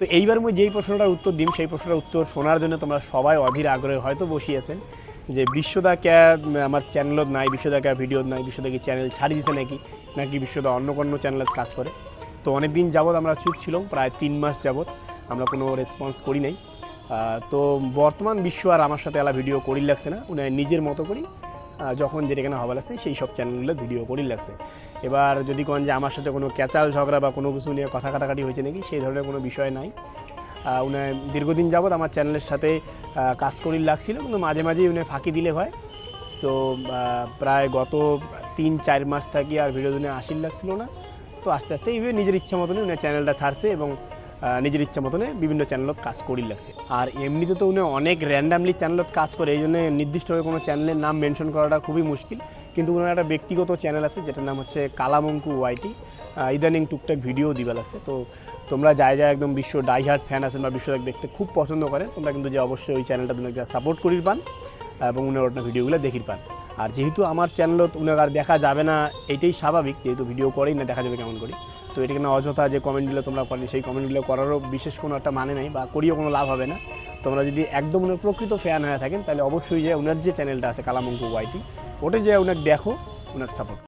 তো এইবার মুই যেই প্রশ্নটার উত্তর দিম, সেই প্রশ্নটার উত্তর শোনার জন্য তোমরা সবাই অধীর আগ্রহে হয়তো বসিয়েছেন যে বিশ্বদা ক্যা আমার চ্যানেলত নাই, বিশ্বদা ক্যা ভিডিও নাই, বিশ্বদা কি চ্যানেল ছাড়ি দিছে নাকি নাকি বিশ্বদা অন্য কোনো চ্যানেলত কাজ করে। তো অনেক দিন যাবৎ আমরা চুপ ছিলাম, প্রায় তিন মাস যাবৎ আমরা কোনো রেসপন্স করি নাই। তো বর্তমান বিশ্ব আর আমার সাথে এলা ভিডিও করি লাগছে না উনি নিজের মতো করি যখন যেটা কেনা হওয়া লাগছে সেই সব চ্যানেলগুলো ভিডিও করি লাগছে। এবার যদি কোন যে আমার সাথে কোনো ক্যাচাল ঝগড়া বা কোনো কিছু নিয়ে কথা কাটাকাটি হয়েছে নাকি, সেই ধরনের কোনো বিষয় নাই। উনি দীর্ঘদিন যাবৎ আমার চ্যানেলের সাথে কাজ করি লাগছিল, কিন্তু মাঝে মাঝেই উনি ফাঁকি দিলে হয়। তো প্রায় গত তিন, চার মাস থাকি আর ভিডিও দিনে আসিল লাগছিল না। তো আস্তে আস্তে এইভাবে নিজের ইচ্ছা মতনই উনি চ্যানেলটা ছাড়ছে এবং নিজের ইচ্ছা মতনে বিভিন্ন চ্যানেলত কাজ করি লাগছে। আর এমনিতে তো উনি অনেক র্যান্ডামলি চ্যানেলত কাজ করে, এই জন্য নির্দিষ্ট করে কোনো চ্যানেলের নাম মেনশন করাটা খুবই মুশকিল। কিন্তু ওনার একটা ব্যক্তিগত চ্যানেল আছে, যেটার নাম হচ্ছে কালামঙ্কু ওয়াইটি ইদানিং টুকটাক ভিডিও দিবা লাগছে। তো তোমরা যায় যায় একদম বিশ্ব ডাইহার্ট ফ্যান আছেন বা বিশ্বটাকে দেখতে খুব পছন্দ করে তোমরা কিন্তু যে অবশ্যই ওই চ্যানেলটা তোমরা যা সাপোর্ট করির পান, এবং উনার ভিডিওগুলো দেখির পান। আর যেহেতু আমার চ্যানেল উনার আর দেখা যাবে না, এটাই স্বাভাবিক, যেহেতু ভিডিও করেই না, দেখা যাবে কেমন করি। তো এটাকে না অযথা যে কমেন্টগুলো তোমরা করেন, সেই কমেন্টগুলো করারও বিশেষ কোনো একটা মানে নেই বা করিও কোনো লাভ হবে না। তোমরা যদি একদম উনার প্রকৃত ফ্যান হয়ে থাকেন, তাহলে অবশ্যই যে উনার যে চ্যানেলটা আছে, কালামঙ্কু ওয়াইটি ওটা যে উনাকে দেখো, উনাকে সাপোর্ট